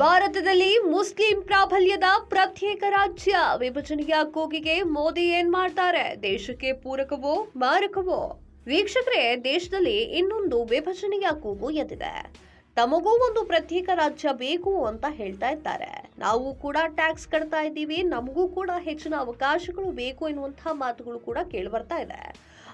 ಭಾರತದಲ್ಲಿ ಮುಸ್ಲಿಂ ಪ್ರಾಬಲ್ಯದ ಪ್ರತ್ಯೇಕ ರಾಜ್ಯ. ವಿಭಜನೆಯ ಕೂಗಿಗೆ ಮೋದಿ ಏನ್ ಮಾಡ್ತಾರೆ? ದೇಶಕ್ಕೆ ಪೂರಕವೋ, ಮಾರಕವೋ? ವೀಕ್ಷಕರೇ, ದೇಶದಲ್ಲಿ ಇನ್ನೊಂದು ವಿಭಜನೆಯ ಕೂಗು ಎದ್ದಿದೆ. ತಮಗೂ ಒಂದು ಪ್ರತ್ಯೇಕ ರಾಜ್ಯ ಬೇಕು ಅಂತ ಹೇಳ್ತಾ ಇದ್ದಾರೆ. ನಾವು ಕೂಡ ಟ್ಯಾಕ್ಸ್ ಕಟ್ತಾ ಇದ್ದೀವಿ, ನಮಗೂ ಕೂಡ ಹೆಚ್ಚಿನ ಅವಕಾಶಗಳು ಬೇಕು ಎನ್ನುವಂತಹ ಮಾತುಗಳು ಕೂಡ ಕೇಳಿ ಬರ್ತಾ ಇದೆ.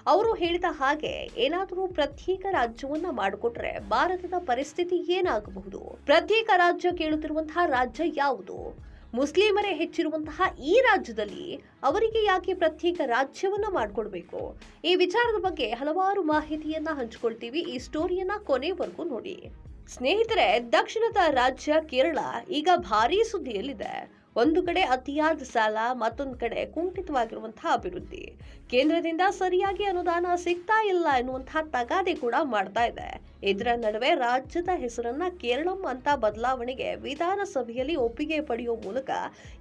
ಅವರು ಹೇಳಿದ ಹಾಗೆ ಏನಾದರೂ ಪ್ರತ್ಯೇಕ ರಾಜ್ಯವನ್ನ ಮಾಡಿಕೊಟ್ರೆ ಭಾರತದ ಪರಿಸ್ಥಿತಿ ಏನಾಗಬಹುದು? ಪ್ರತ್ಯೇಕ ರಾಜ್ಯ ಕೇಳುತ್ತಿರುವಂತಹ ರಾಜ್ಯ ಯಾವುದು? ಮುಸ್ಲಿಮರೇ ಹೆಚ್ಚಿರುವಂತಹ ಈ ರಾಜ್ಯದಲ್ಲಿ ಅವರಿಗೆ ಯಾಕೆ ಪ್ರತ್ಯೇಕ ರಾಜ್ಯವನ್ನ ಮಾಡಿಕೊಡ್ಬೇಕು? ಈ ವಿಚಾರದ ಬಗ್ಗೆ ಹಲವಾರು ಮಾಹಿತಿಯನ್ನ ಹಂಚಿಕೊಳ್ತೀವಿ ಈ ಸ್ಟೋರಿಯನ್ನ ಕೊನೆವರೆಗೂ ನೋಡಿ. ಸ್ನೇಹಿತರೆ, ದಕ್ಷಿಣದ ರಾಜ್ಯ ಕೇರಳ ಈಗ ಭಾರೀ ಸುದ್ದಿಯಲ್ಲಿದೆ. ಒಂದು ಕಡೆ ಅತಿಯಾದ ಸಾಲ, ಮತ್ತೊಂದು ಕಡೆ ಕುಂಠಿತವಾಗಿರುವಂತಹ ಅಭಿವೃದ್ಧಿ. ಕೇಂದ್ರದಿಂದ ಸರಿಯಾಗಿ ಅನುದಾನ ಸಿಗ್ತಾ ಇಲ್ಲ ಎನ್ನುವಂತಹ ತಗಾದೆ ಕೂಡ ಮಾಡ್ತಾ ಇದೆ. ಇದರ ನಡುವೆ ರಾಜ್ಯದ ಹೆಸರನ್ನ ಕೇರಳಂ ಅಂತ ಬದಲಾವಣೆಗೆ ವಿಧಾನಸಭೆಯಲ್ಲಿ ಒಪ್ಪಿಗೆ ಪಡೆಯುವ ಮೂಲಕ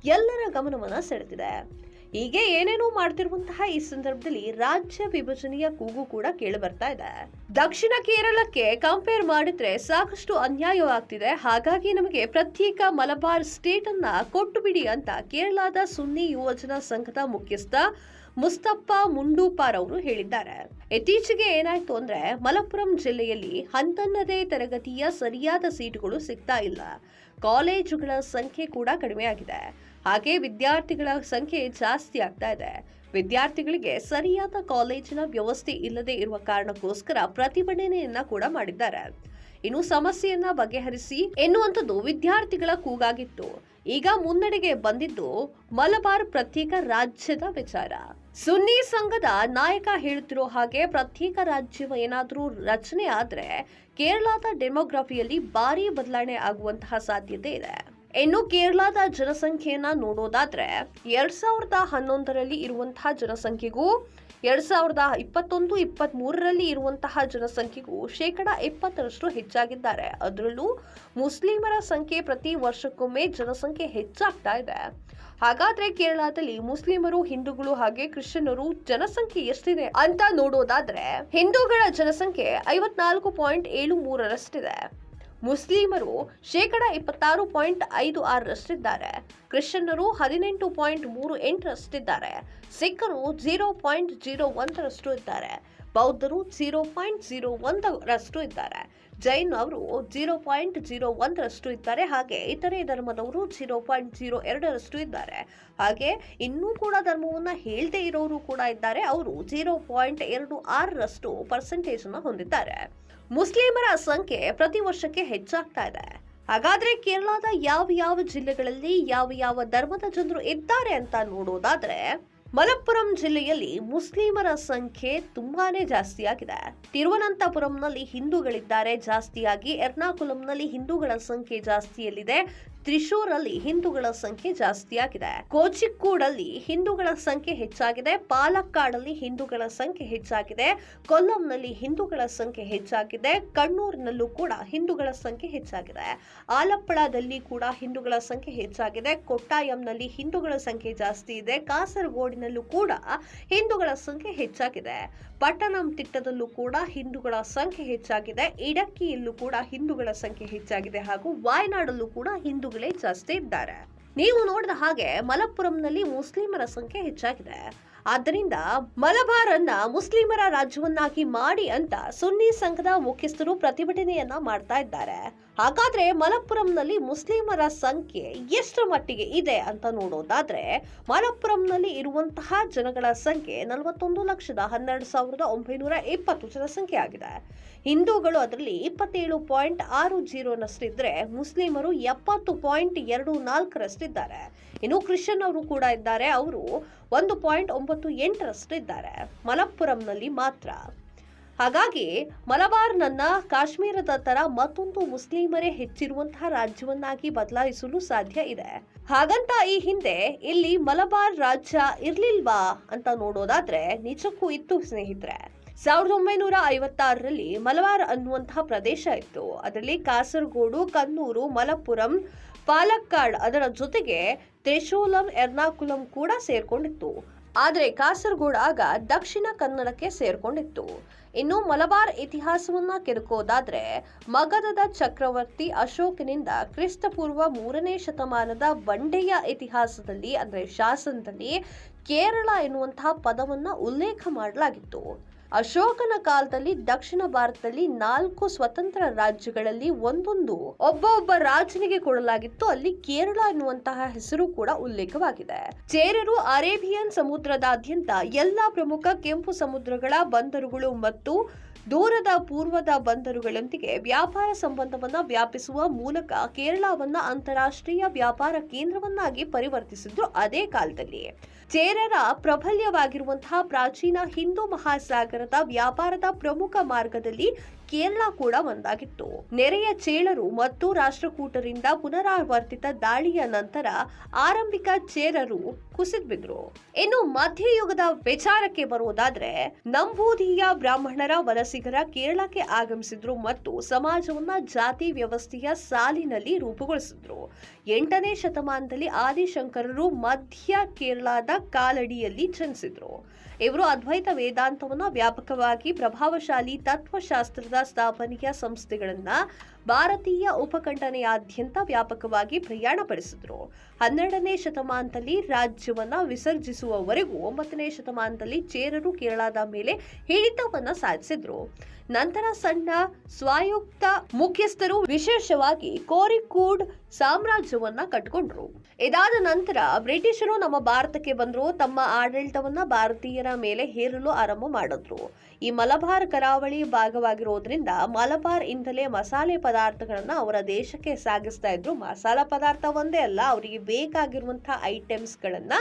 ಎಲ್ಲರ ಗಮನವನ್ನ ಸೆಳೆದಿದೆ. ಹೀಗೆ ಏನೇನೋ ಮಾಡ್ತಿರುವಂತಹ ಈ ಸಂದರ್ಭದಲ್ಲಿ ರಾಜ್ಯ ವಿಭಜನೆಯ ಕೂಗು ಕೂಡ ಕೇಳಿ ಬರ್ತಾ ಇದೆ. ದಕ್ಷಿಣ ಕೇರಳಕ್ಕೆ ಕಂಪೇರ್ ಮಾಡಿದ್ರೆ ಸಾಕಷ್ಟು ಅನ್ಯಾಯವಾಗ್ತಿದೆ. ಹಾಗಾಗಿ ನಮಗೆ ಪ್ರತ್ಯೇಕ ಮಲಬಾರ್ ಸ್ಟೇಟ್ ಅನ್ನ ಕೊಟ್ಟು ಬಿಡಿ ಅಂತ ಕೇರಳದ ಸುನ್ನಿ ಯುವಜನ ಸಂಘದ ಮುಖ್ಯಸ್ಥ ಮುಸ್ತಫಾ ಮುಂಡೂಪಾರ್ ಅವರು ಹೇಳಿದ್ದಾರೆ. ಇತ್ತೀಚೆಗೆ ಏನಾಯ್ತು ಅಂದ್ರೆ ಮಲಪ್ಪುರಂ ಜಿಲ್ಲೆಯಲ್ಲಿ ಹಂತನ್ನದೇ ತರಗತಿಯ ಸರಿಯಾದ ಸೀಟುಗಳು ಸಿಗ್ತಾ ಇಲ್ಲ. ಕಾಲೇಜುಗಳ ಸಂಖ್ಯೆ ಕೂಡ ಕಡಿಮೆಯಾಗಿದೆ. ಹಾಗೆ ವಿದ್ಯಾರ್ಥಿಗಳ ಸಂಖ್ಯೆ ಜಾಸ್ತಿ ಆಗ್ತಾ ಇದೆ. ವಿದ್ಯಾರ್ಥಿಗಳಿಗೆ ಸರಿಯಾದ ಕಾಲೇಜಿನ ವ್ಯವಸ್ಥೆ ಇಲ್ಲದೆ ಇರುವ ಕಾರಣಕ್ಕೋಸ್ಕರ ಪ್ರತಿಭಟನೆಯನ್ನ ಕೂಡ ಮಾಡಿದ್ದಾರೆ. ಇನ್ನು ಸಮಸ್ಯೆಯನ್ನ ಬಗೆಹರಿಸಿ ಎನ್ನುವಂಥದ್ದು ವಿದ್ಯಾರ್ಥಿಗಳ ಕೂಗಾಗಿತ್ತು. ಈಗ ಮುನ್ನಡೆಗೆ ಬಂದಿದ್ದು ಮಲಬಾರ್ ಪ್ರತ್ಯೇಕ ರಾಜ್ಯದ ವಿಚಾರ. ಸುನ್ನಿ ಸಂಘದ ನಾಯಕ ಹೇಳುತ್ತಿರೋ ಹಾಗೆ ಪ್ರತ್ಯೇಕ ರಾಜ್ಯ ಏನಾದರೂ ರಚನೆ ಆದರೆ ಕೇರಳದ ಡೆಮೋಗ್ರಫಿಯಲ್ಲಿ ಭಾರಿ ಬದಲಾವಣೆ ಆಗುವಂತಹ ಸಾಧ್ಯತೆ ಇದೆ. ಇನ್ನು ಕೇರಳದ ಜನಸಂಖ್ಯೆಯನ್ನ ನೋಡೋದಾದ್ರೆ ಎರಡ್ ಸಾವಿರದ ಹನ್ನೊಂದರಲ್ಲಿ ಇರುವಂತಹ ಜನಸಂಖ್ಯೆಗೂ, ಎರಡ್ ಸಾವಿರದ ಇಪ್ಪತ್ತೊಂದು ಇಪ್ಪತ್ತ್ ಮೂರರಲ್ಲಿ ಇರುವಂತಹ ಜನಸಂಖ್ಯೆಗೂ ಶೇಕಡ ಇಪ್ಪತ್ತರಷ್ಟು ಹೆಚ್ಚಾಗಿದ್ದಾರೆ. ಅದರಲ್ಲೂ ಮುಸ್ಲಿಮರ ಸಂಖ್ಯೆ ಪ್ರತಿ ವರ್ಷಕ್ಕೊಮ್ಮೆ ಜನಸಂಖ್ಯೆ ಹೆಚ್ಚಾಗ್ತಾ ಇದೆ. ಹಾಗಾದ್ರೆ ಕೇರಳದಲ್ಲಿ ಮುಸ್ಲಿಮರು, ಹಿಂದೂಗಳು ಹಾಗೆ ಕ್ರಿಶ್ಚಿಯನ್ನರು ಜನಸಂಖ್ಯೆ ಎಷ್ಟಿದೆ ಅಂತ ನೋಡೋದಾದ್ರೆ ಹಿಂದೂಗಳ ಜನಸಂಖ್ಯೆ ಐವತ್ನಾಲ್ಕು ಪಾಯಿಂಟ್ ಏಳು ಮೂರರಷ್ಟಿದೆ. ಮುಸ್ಲಿಮರು ಶೇಕಡ ಇಪ್ಪತ್ತಾರು ಪಾಯಿಂಟ್ ಐದು ಆರರಷ್ಟಿದ್ದಾರೆ ಕ್ರಿಶ್ಚಿಯನ್ನರು ಹದಿನೆಂಟು ಪಾಯಿಂಟ್ ಮೂರು ಎಂಟರಷ್ಟಿದ್ದಾರೆ ಸಿಖ್ಖರು ಜೀರೋ ಪಾಯಿಂಟ್ ಜೀರೋ ಒಂದರಷ್ಟು ಇದ್ದಾರೆ. ಬೌದ್ಧರು ಜೀರೋ ಪಾಯಿಂಟ್ ಜೀರೋ ಒಂದರಷ್ಟು ಇದ್ದಾರೆ. ಜೈನ್ ಅವರು ಜೀರೋ ಪಾಯಿಂಟ್ ಜೀರೋ ಒಂದರಷ್ಟು ಇದ್ದಾರೆ. ಹಾಗೆ ಇತರೆ ಧರ್ಮದವರು ಜೀರೋ ಪಾಯಿಂಟ್ ಜೀರೋ ಎರಡರಷ್ಟು ಇದ್ದಾರೆ. ಹಾಗೆ ಇನ್ನೂ ಕೂಡ ಧರ್ಮವನ್ನು ಹೇಳದೇ ಇರೋರು ಕೂಡ ಇದ್ದಾರೆ. ಅವರು ಜೀರೋ ಪಾಯಿಂಟ್ ಎರಡು ಆರರಷ್ಟು ಪರ್ಸೆಂಟೇಜನ್ನು ಹೊಂದಿದ್ದಾರೆ. ಮುಸ್ಲಿಮರ ಸಂಖ್ಯೆ ಪ್ರತಿ ವರ್ಷಕ್ಕೆ ಹೆಚ್ಚಾಗ್ತಾ ಇದೆ. ಹಾಗಾದ್ರೆ ಕೇರಳದ ಯಾವ ಯಾವ ಜಿಲ್ಲೆಗಳಲ್ಲಿ ಯಾವ ಯಾವ ಧರ್ಮದ ಜನರು ಇದ್ದಾರೆ ಅಂತ ನೋಡೋದಾದ್ರೆ ಮಲಪ್ಪುರಂ ಜಿಲ್ಲೆಯಲ್ಲಿ ಮುಸ್ಲಿಮರ ಸಂಖ್ಯೆ ತುಂಬಾನೇ ಜಾಸ್ತಿಯಾಗಿದೆ. ತಿರುವನಂತಪುರಂನಲ್ಲಿ ಹಿಂದೂಗಳಿದ್ದಾರೆ, ಜಾಸ್ತಿಯಾಗಿ ಎರ್ನಾಕುಲಂನಲ್ಲಿ ಹಿಂದೂಗಳ ಸಂಖ್ಯೆ ಜಾಸ್ತಿಯಲ್ಲಿದೆ. ತ್ರಿಶೂರಲ್ಲಿ ಹಿಂದೂಗಳ ಸಂಖ್ಯೆ ಜಾಸ್ತಿಯಾಗಿದೆ. ಕೋಚಿಕ್ಕೂಡಲ್ಲಿ ಹಿಂದೂಗಳ ಸಂಖ್ಯೆ ಹೆಚ್ಚಾಗಿದೆ. ಪಾಲಕ್ಕಾಡಲ್ಲಿ ಹಿಂದೂಗಳ ಸಂಖ್ಯೆ ಹೆಚ್ಚಾಗಿದೆ. ಕೊಲ್ಲಂನಲ್ಲಿ ಹಿಂದೂಗಳ ಸಂಖ್ಯೆ ಹೆಚ್ಚಾಗಿದೆ. ಕಣ್ಣೂರಿನಲ್ಲೂ ಕೂಡ ಹಿಂದೂಗಳ ಸಂಖ್ಯೆ ಹೆಚ್ಚಾಗಿದೆ. ಆಲಪ್ಪಳದಲ್ಲಿ ಕೂಡ ಹಿಂದೂಗಳ ಸಂಖ್ಯೆ ಹೆಚ್ಚಾಗಿದೆ. ಕೊಟ್ಟಾಯಂನಲ್ಲಿ ಹಿಂದೂಗಳ ಸಂಖ್ಯೆ ಜಾಸ್ತಿ ಇದೆ. ಕಾಸರಗೋಡಿನಲ್ಲೂ ಕೂಡ ಹಿಂದೂಗಳ ಸಂಖ್ಯೆ ಹೆಚ್ಚಾಗಿದೆ. ಪಟ್ಟಣಂತಿಟ್ಟದಲ್ಲೂ ಕೂಡ ಹಿಂದೂಗಳ ಸಂಖ್ಯೆ ಹೆಚ್ಚಾಗಿದೆ. ಇಡಕ್ಕಿಯಲ್ಲೂ ಕೂಡ ಹಿಂದೂಗಳ ಸಂಖ್ಯೆ ಹೆಚ್ಚಾಗಿದೆ ಹಾಗೂ ವಾಯನಾಡಲ್ಲೂ ಕೂಡ ಹಿಂದೂಗಳೇ ಜಾಸ್ತಿ ಇದ್ದಾರೆ. ನೀವು ನೋಡಿದ ಹಾಗೆ ಮಲಪ್ಪುರಂನಲ್ಲಿ ಮುಸ್ಲಿಮರ ಸಂಖ್ಯೆ ಹೆಚ್ಚಾಗಿದೆ. ಆದ್ದರಿಂದ ಮಲಬಾರನ್ನ ಮುಸ್ಲಿಮರ ರಾಜ್ಯವನ್ನಾಗಿ ಮಾಡಿ ಅಂತ ಸುನ್ನಿ ಸಂಘದ ಮುಖ್ಯಸ್ಥರು ಪ್ರತಿಭಟನೆಯನ್ನ ಮಾಡ್ತಾ ಇದ್ದಾರೆ. ಹಾಗಾದ್ರೆ ಮಲಪ್ಪುರಂನಲ್ಲಿ ಮುಸ್ಲಿಮರ ಸಂಖ್ಯೆ ಎಷ್ಟರ ಮಟ್ಟಿಗೆ ಇದೆ ಅಂತ ನೋಡೋದಾದ್ರೆ, ಮಲಪ್ಪುರಂನಲ್ಲಿ ಇರುವಂತಹ ಜನಗಳ ಸಂಖ್ಯೆ ನಲವತ್ತೊಂದು ಲಕ್ಷದ ಹನ್ನೆರಡು ಸಾವಿರದ ಒಂಬೈನೂರ ಇಪ್ಪತ್ತು ಜನಸಂಖ್ಯೆ ಆಗಿದೆ. ಹಿಂದೂಗಳು ಅದರಲ್ಲಿ ಇಪ್ಪತ್ತೇಳು ಪಾಯಿಂಟ್ ಆರು ಜೀರೋನಷ್ಟಿದ್ರೆ ಮುಸ್ಲಿಮರು ಎಪ್ಪತ್ತು ಪಾಯಿಂಟ್ ಎರಡು ನಾಲ್ಕರಷ್ಟಿದ್ದಾರೆ ಇನ್ನು ಕ್ರಿಶ್ಚಿಯನ್ ಅವರು ಕೂಡ ಇದ್ದಾರೆ, ಅವರು ಒಂದು ಪಾಯಿಂಟ್ ಒಂಬತ್ತು ಎಂಟರಷ್ಟಿದ್ದಾರೆ ಮಲಪ್ಪುರಂನಲ್ಲಿ ಮಾತ್ರ. ಹಾಗಾಗಿ ಮಲಬಾರ್ನನ್ನ ಕಾಶ್ಮೀರದ ತರ ಮತ್ತೊಂದು ಮುಸ್ಲಿಮರೇ ಹೆಚ್ಚಿರುವಂತಹ ರಾಜ್ಯವನ್ನಾಗಿ ಬದಲಾಯಿಸಲು ಸಾಧ್ಯ ಇದೆ. ಹಾಗಂತ ಈ ಹಿಂದೆ ಇಲ್ಲಿ ಮಲಬಾರ್ ರಾಜ್ಯ ಇರ್ಲಿಲ್ವಾ ಅಂತ ನೋಡೋದಾದ್ರೆ ನಿಜಕ್ಕೂ ಇತ್ತು ಸ್ನೇಹಿತರೆ. ಸಾವಿರದ ಒಂಬೈನೂರ ಐವತ್ತಾರರಲ್ಲಿ ಮಲಬಾರ್ ಅನ್ನುವಂತಹ ಪ್ರದೇಶ ಇತ್ತು. ಅದರಲ್ಲಿ ಕಾಸರಗೋಡು ಕನ್ನೂರು ಮಲಪ್ಪುರಂ, ಪಾಲಕ್ಕಾಡ್ ಅದರ ಜೊತೆಗೆ ತ್ರಿಶೂಲಂ, ಎರ್ನಾಕುಲಂ ಕೂಡ ಸೇರ್ಕೊಂಡಿತ್ತು. ಆದರೆ ಕಾಸರಗೋಡು ಆಗ ದಕ್ಷಿಣ ಕನ್ನಡಕ್ಕೆ ಸೇರ್ಕೊಂಡಿತ್ತು. ಇನ್ನು ಮಲಬಾರ್ ಇತಿಹಾಸವನ್ನ ಕೆದಕೋದಾದ್ರೆ ಮಗಧದ ಚಕ್ರವರ್ತಿ ಅಶೋಕನಿಂದ ಕ್ರಿಸ್ತಪೂರ್ವ ಮೂರನೇ ಶತಮಾನದ ಬಂಡೆಯ ಇತಿಹಾಸದಲ್ಲಿ, ಅಂದ್ರೆ ಶಾಸನದಲ್ಲಿ ಕೇರಳ ಎನ್ನುವಂತಹ ಪದವನ್ನ ಉಲ್ಲೇಖ ಮಾಡಲಾಗಿತ್ತು. ಅಶೋಕನ ಕಾಲದಲ್ಲಿ ದಕ್ಷಿಣ ಭಾರತದಲ್ಲಿ ನಾಲ್ಕು ಸ್ವತಂತ್ರ ರಾಜ್ಯಗಳಲ್ಲಿ ಒಂದೊಂದು ಒಬ್ಬ ಒಬ್ಬ ರಾಜನಿಗೆ ಕೊಡಲಾಗಿತ್ತು. ಅಲ್ಲಿ ಕೇರಳ ಎನ್ನುವಂತಹ ಹೆಸರು ಕೂಡ ಉಲ್ಲೇಖವಾಗಿದೆ. ಚೇರರು ಅರೇಬಿಯನ್ ಸಮುದ್ರದಾದ್ಯಂತ ಎಲ್ಲಾ ಪ್ರಮುಖ ಕೆಂಪು ಸಮುದ್ರಗಳ ಬಂದರುಗಳು ಮತ್ತು ದೂರದ, ಪೂರ್ವದ ಬಂದರುಗಳೊಂದಿಗೆ ವ್ಯಾಪಾರ ಸಂಬಂಧವನ್ನು ವ್ಯಾಪಿಸುವ ಮೂಲಕ ಕೇರಳವನ್ನ ಅಂತಾರಾಷ್ಟ್ರೀಯ ವ್ಯಾಪಾರ ಕೇಂದ್ರವನ್ನಾಗಿ ಪರಿವರ್ತಿಸಿದ್ರು ಅದೇ ಕಾಲದಲ್ಲಿ. ಚೇರರ ಪ್ರಬಲ್ಯವಾಗಿರುವಂತಹ ಪ್ರಾಚೀನ ಹಿಂದೂ ಮಹಾಸಾಗರದ ವ್ಯಾಪಾರದ ಪ್ರಮುಖ ಮಾರ್ಗದಲ್ಲಿ ಕೇರಳ ಕೂಡ ಒಂದಾಗಿತ್ತು. ನೆರೆಯ ಚೇಳರು ಮತ್ತು ರಾಷ್ಟ್ರಕೂಟರಿಂದ ಪುನರಾವರ್ತಿತ ದಾಳಿಯ ನಂತರ ಆರಂಭಿಕ ಚೇರರು ಕುಸಿದ್ಬಿದ್ರು. ಇನ್ನು ಮಧ್ಯಯುಗದ ವಿಚಾರಕ್ಕೆ ಬರುವುದಾದ್ರೆ, ನಂಬೂದಿಯ ಬ್ರಾಹ್ಮಣರ ವಲಸಿಗರ ಕೇರಳಕ್ಕೆ ಆಗಮಿಸಿದ್ರು ಮತ್ತು ಸಮಾಜವನ್ನ ಜಾತಿ ವ್ಯವಸ್ಥೆಯ ಸಾಲಿನಲ್ಲಿ ರೂಪುಗೊಳಿಸಿದ್ರು. ಎಂಟನೇ ಶತಮಾನದಲ್ಲಿ ಆದಿಶಂಕರರು ಮಧ್ಯ ಕೇರಳದ ಕಾಲಡಿಯಲ್ಲಿ ಜನಿಸಿದ್ರು. ಇವರು ಅದ್ವೈತ ವೇದಾಂತವನ್ನು ವ್ಯಾಪಕವಾಗಿ ಪ್ರಭಾವಶಾಲಿ ತತ್ವಶಾಸ್ತ್ರದ ಸ್ಥಾಪನೆಯ ಸಂಸ್ಥೆಗಳನ್ನ ಭಾರತೀಯ ಉಪಖಂಡನೆಯಾದ್ಯಂತ ವ್ಯಾಪಕವಾಗಿ ಪ್ರಯಾಣಪಡಿಸಿದ್ರು ಹನ್ನೆರಡನೇ ಶತಮಾನದಲ್ಲಿ ರಾಜ್ಯವನ್ನ ವಿಸರ್ಜಿಸುವವರೆಗೂ ಒಂಬತ್ತನೇ ಶತಮಾನದಲ್ಲಿ ಚೇರರು ಕೇರಳದ ಮೇಲೆ ಹಿಡಿತವನ್ನ ಸಾಧಿಸಿದ್ರು. ನಂತರ ಸಣ್ಣ ಸ್ವಾಯುಕ್ತ ಮುಖ್ಯಸ್ಥರು ವಿಶೇಷವಾಗಿ ಕೋರಿಕೂಡ್ ಸಾಮ್ರಾಜ್ಯವನ್ನ ಕಟ್ಕೊಂಡ್ರು. ಇದಾದ ನಂತರ ಬ್ರಿಟಿಷರು ನಮ್ಮ ಭಾರತಕ್ಕೆ ಬಂದ್ರು, ತಮ್ಮ ಆಡಳಿತವನ್ನ ಭಾರತೀಯರ ಮೇಲೆ ಹೇರಲು ಆರಂಭ ಮಾಡಿದ್ರು. ಈ ಮಲಬಾರ್ ಕರಾವಳಿ ಭಾಗವಾಗಿರೋದ್ರಿಂದ ಮಲಬಾರ್ ಇಂದಲೇ ಮಸಾಲೆ ಪದಾರ್ಥಗಳನ್ನ ಅವರ ದೇಶಕ್ಕೆ ಸಾಗಿಸ್ತಾ ಇದ್ರು. ಮಸಾಲ ಪದಾರ್ಥ ಒಂದೇ ಅಲ್ಲ, ಅವರಿಗೆ ಬೇಕಾಗಿರುವಂತಹ ಐಟಮ್ಸ್ ಗಳನ್ನ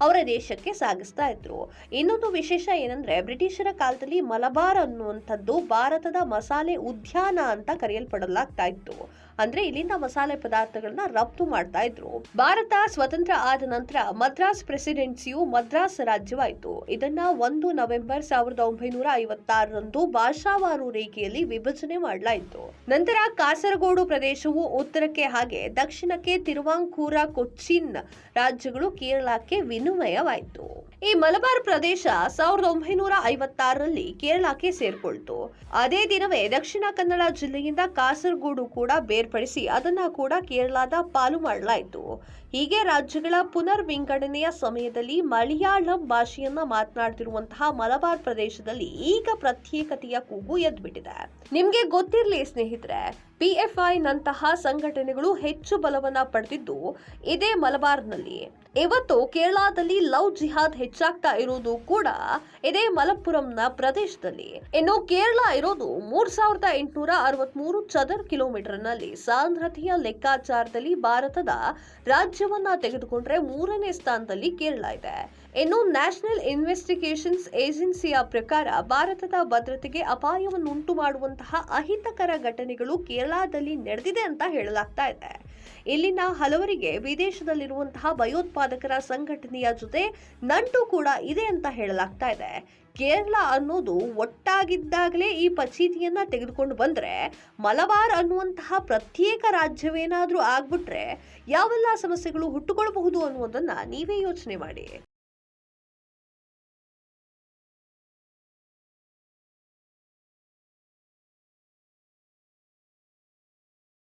ಅವರ ದೇಶಕ್ಕೆ ಸಾಗಿಸ್ತಾ ಇದ್ರು. ಇನ್ನೊಂದು ವಿಶೇಷ ಏನಂದ್ರೆ, ಬ್ರಿಟಿಷರ ಕಾಲದಲ್ಲಿ ಮಲಬಾರ್ ಅನ್ನುವಂಥದ್ದು ಭಾರತದ ಮಸಾಲೆ ಉದ್ಯಾನ ಅಂತ ಕರೆಯಲ್ಪಡಲಾಗ್ತಾ ಇತ್ತು. ಅಂದ್ರೆ ಇಲ್ಲಿಂದ ಮಸಾಲೆ ಪದಾರ್ಥಗಳನ್ನ ರಫ್ತು ಮಾಡ್ತಾ ಇದ್ರು. ಭಾರತ ಸ್ವತಂತ್ರ ಆದ ನಂತರ ಮದ್ರಾಸ್ ಪ್ರೆಸಿಡೆನ್ಸಿಯು ಮದ್ರಾಸ್ ರಾಜ್ಯವಾಯಿತು. ಇದನ್ನ ಒಂದು ನವೆಂಬರ್ ಸಾವಿರದ ಒಂಬೈನೂರ ಐವತ್ತಾರರಂದು ಭಾಷಾವಾರು ರೇಖೆಯಲ್ಲಿ ವಿಭಜನೆ ಮಾಡಲಾಯಿತು. ನಂತರ ಕಾಸರಗೋಡು ಪ್ರದೇಶವು ಉತ್ತರಕ್ಕೆ ಹಾಗೆ ದಕ್ಷಿಣಕ್ಕೆ ತಿರುವಾಂಕೂರ, ಕೊಚ್ಚಿನ್ ರಾಜ್ಯಗಳು ಕೇರಳಕ್ಕೆ ವಿನಿಮಯವಾಯಿತು. ಈ ಮಲಬಾರ್ ಪ್ರದೇಶ ಸಾವಿರದ ಒಂಬೈನೂರ ಐವತ್ತಾರರಲ್ಲಿ ಕೇರಳಕ್ಕೆ ಸೇರ್ಕೊಳ್ತು. ಅದೇ ದಿನವೇ ದಕ್ಷಿಣ ಕನ್ನಡ ಜಿಲ್ಲೆಯಿಂದ ಕಾಸರಗೋಡು ಕೂಡ ಬೇರ್ಪಡಿಸಿ ಅದನ್ನ ಕೂಡ ಕೇರಳದ ಪಾಲು ಮಾಡಲಾಯಿತು. ಹೀಗೆ ರಾಜ್ಯಗಳ ಪುನರ್ ವಿಂಗಡಣೆಯ ಸಮಯದಲ್ಲಿ ಮಲಯಾಳಂ ಭಾಷೆಯನ್ನ ಮಾತನಾಡ್ತಿರುವಂತಹ ಮಲಬಾರ್ ಪ್ರದೇಶದಲ್ಲಿ ಈಗ ಪ್ರತ್ಯೇಕತೆಯ ಕೂಗು ಎದ್ಬಿಟ್ಟಿದೆ. ನಿಮ್ಗೆ ಗೊತ್ತಿರಲಿ ಸ್ನೇಹಿತರೆ ಪಿಎಫ್ಐ ನಂತಹ ಸಂಘಟನೆಗಳು ಹೆಚ್ಚು ಬಲವನ್ನ ಪಡೆದಿದ್ದು, ಇದೇ ಮಲಬಾರ್ನಲ್ಲಿ. ಇವತ್ತು ಕೇರಳದಲ್ಲಿ ಲವ್ ಜಿಹಾದ್ ಹೆಚ್ಚಾಗ್ತಾ ಇರೋದು ಕೂಡ ಇದೇ ಮಲಪ್ಪುರಂನ ಪ್ರದೇಶದಲ್ಲಿ. ಇನ್ನು ಕೇರಳ ಇರೋದು ಮೂರ್ ಸಾವಿರದ ಎಂಟುನೂರ ಅರವತ್ಮೂರು ಚದರ್ ಕಿಲೋಮೀಟರ್ನಲ್ಲಿ ಸಾಂದ್ರತೆಯ ಲೆಕ್ಕಾಚಾರದಲ್ಲಿ ಭಾರತದ ರಾಜ್ಯವನ್ನ ತೆಗೆದುಕೊಂಡ್ರೆ ಮೂರನೇ ಸ್ಥಾನದಲ್ಲಿ ಕೇರಳ ಇದೆ. ಇನ್ನು ನ್ಯಾಷನಲ್ ಇನ್ವೆಸ್ಟಿಗೇಷನ್ಸ್ ಏಜೆನ್ಸಿಯ ಪ್ರಕಾರ ಭಾರತದ ಭದ್ರತೆಗೆ ಅಪಾಯವನ್ನುಂಟು ಮಾಡುವಂತಹ ಅಹಿತಕರ ಘಟನೆಗಳು ಕೇರಳದಲ್ಲಿ ನಡೆದಿದೆ ಅಂತ ಹೇಳಲಾಗ್ತಾ ಇದೆ. ಇಲ್ಲಿನ ಹಲವರಿಗೆ ವಿದೇಶದಲ್ಲಿರುವಂತಹ ಭಯೋತ್ಪಾದಕರ ಸಂಘಟನೆಯ ಜೊತೆ ನಂಟು ಕೂಡ ಇದೆ ಅಂತ ಹೇಳಲಾಗ್ತಾ ಇದೆ. ಕೇರಳ ಅನ್ನೋದು ಒಟ್ಟಾಗಿದ್ದಾಗಲೇ ಈ ಪಚೀತಿಯನ್ನ ತೆಗೆದುಕೊಂಡು ಬಂದ್ರೆ, ಮಲಬಾರ್ ಅನ್ನುವಂತಹ ಪ್ರತ್ಯೇಕ ರಾಜ್ಯವೇನಾದರೂ ಆಗ್ಬಿಟ್ರೆ ಯಾವೆಲ್ಲ ಸಮಸ್ಯೆಗಳು ಹುಟ್ಟುಕೊಳ್ಳಬಹುದು ಅನ್ನುವುದನ್ನ ನೀವೇ ಯೋಚನೆ ಮಾಡಿ.